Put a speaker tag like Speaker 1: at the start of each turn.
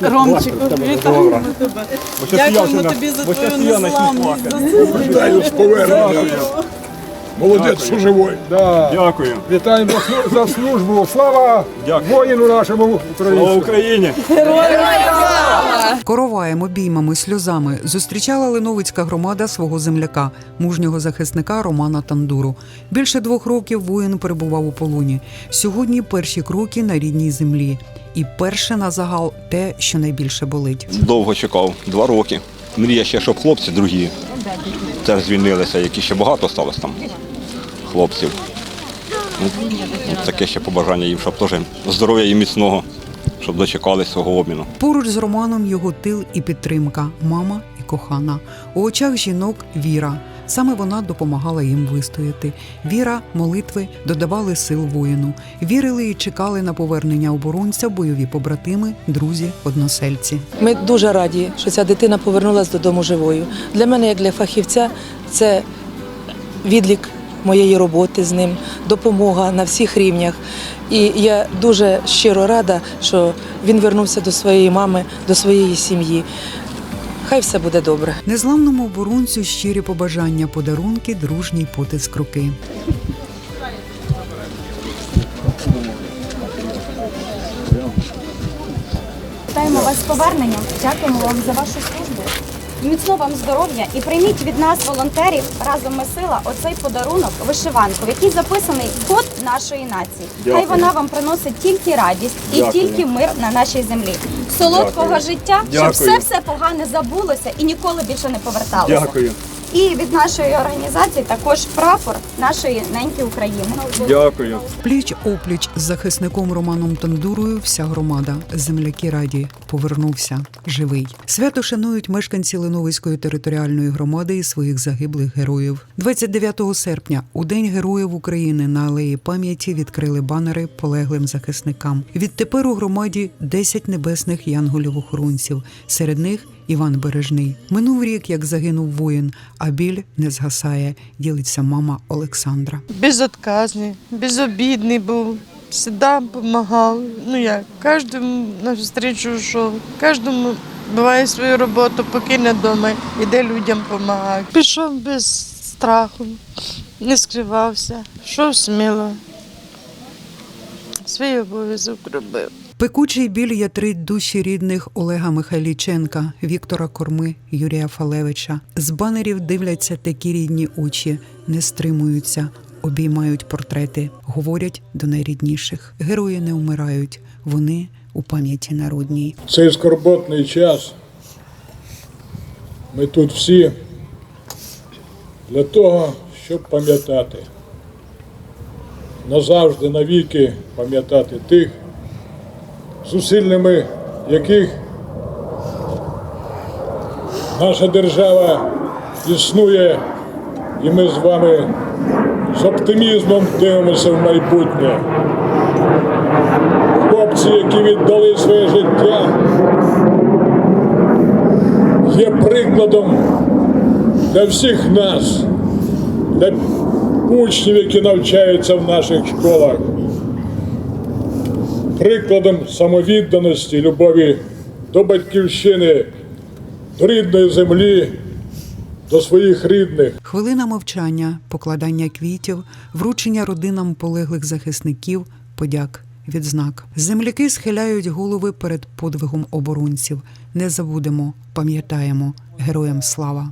Speaker 1: Ромчику, вітаємо тебе. Дякуємо тобі за твою незламність. за.
Speaker 2: Вітаю з поверненням. Молодець, що живой.
Speaker 3: Да.
Speaker 4: Дякую.
Speaker 3: Вітаємо за за службу. Слава
Speaker 4: Дякую.
Speaker 3: воїну нашому
Speaker 4: Слава. Україні!
Speaker 5: Короваєм, обіймами, сльозами зустрічала Леновицька громада свого земляка, мужнього захисника Романа Тандуру. Більше двох років воїн перебував у полоні. Сьогодні перші кроки на рідній землі. І перше на загал те, що найбільше болить.
Speaker 6: Довго чекав, два роки. Мрія ще, щоб хлопці другі теж звільнилися, які ще багато сталося там хлопців. Ну, таке ще побажання їм, щоб теж здоров'я і міцного, щоб дочекались свого обміну.
Speaker 5: Поруч з Романом його тил і підтримка, мама і кохана. У очах жінок віра. Саме вона допомагала їм вистояти. Віра, молитви додавали сил воїну. Вірили і чекали на повернення оборонця бойові побратими, друзі, односельці.
Speaker 7: Ми дуже раді, що ця дитина повернулася додому живою. Для мене, як для фахівця, це відлік моєї роботи з ним, допомога на всіх рівнях. І я дуже щиро рада, що він вернувся до своєї мами, до своєї сім'ї. Хай все буде добре.
Speaker 5: Незламному оборонцю щирі побажання, подарунки, дружній потиск руки.
Speaker 8: Вітаємо вас з поверненням. Дякуємо вам за вашу службу. Міцного вам здоров'я і прийміть від нас, волонтерів, разом ми сила, оцей подарунок, вишиванку, в який записаний код нашої нації. Хай вона вам приносить тільки радість і
Speaker 4: Дякую.
Speaker 8: тільки мир на нашій землі. Солодкого життя, щоб все все погане забулося і ніколи більше не поверталося.
Speaker 4: Дякую.
Speaker 8: І від нашої організації також прапор нашої неньки України.
Speaker 4: Дякую.
Speaker 5: Пліч опліч з захисником Романом Тандурою вся громада. Земляки раді повернувся живий. Свято шанують мешканці Леновицької територіальної громади і своїх загиблих героїв. 29 серпня, у День Героїв України на алеї пам'яті відкрили банери полеглим захисникам. Відтепер у громаді 10 небесних янголів-охоронців. Серед них Іван Бережний. Минув рік, як загинув воїн, а біль не згасає. Ділиться мама Олександра.
Speaker 1: Безотказний, безобідний був, завжди допомагав. Ну як, кожному на зустрічу йшов, кожному буває свою роботу, покине вдома, іде людям допомагає. Пішов без страху, не скривався, йшов сміло. Свій обов'язок робив.
Speaker 5: Пекучий біль ятрить душі рідних Олега Михайліченка, Віктора Корми, Юрія Фалевича. З банерів дивляться такі рідні очі, не стримуються, обіймають портрети, говорять до найрідніших. Герої не вмирають, вони у пам'яті народній.
Speaker 2: Цей скорботний час. Ми тут всі для того, щоб пам'ятати. Назавжди, навіки пам'ятати тих, зусиллями яких наша держава існує, і ми з вами з оптимізмом дивимося в майбутнє. Хлопці, які віддали своє життя, є прикладом для всіх нас, для учнів, які навчаються в наших школах, прикладом самовідданості, любові до батьківщини, до рідної землі, до своїх рідних.
Speaker 5: Хвилина мовчання, покладання квітів, вручення родинам полеглих захисників, подяк, відзнак. Земляки схиляють голови перед подвигом оборонців. Не забудемо, пам'ятаємо. Героям слава!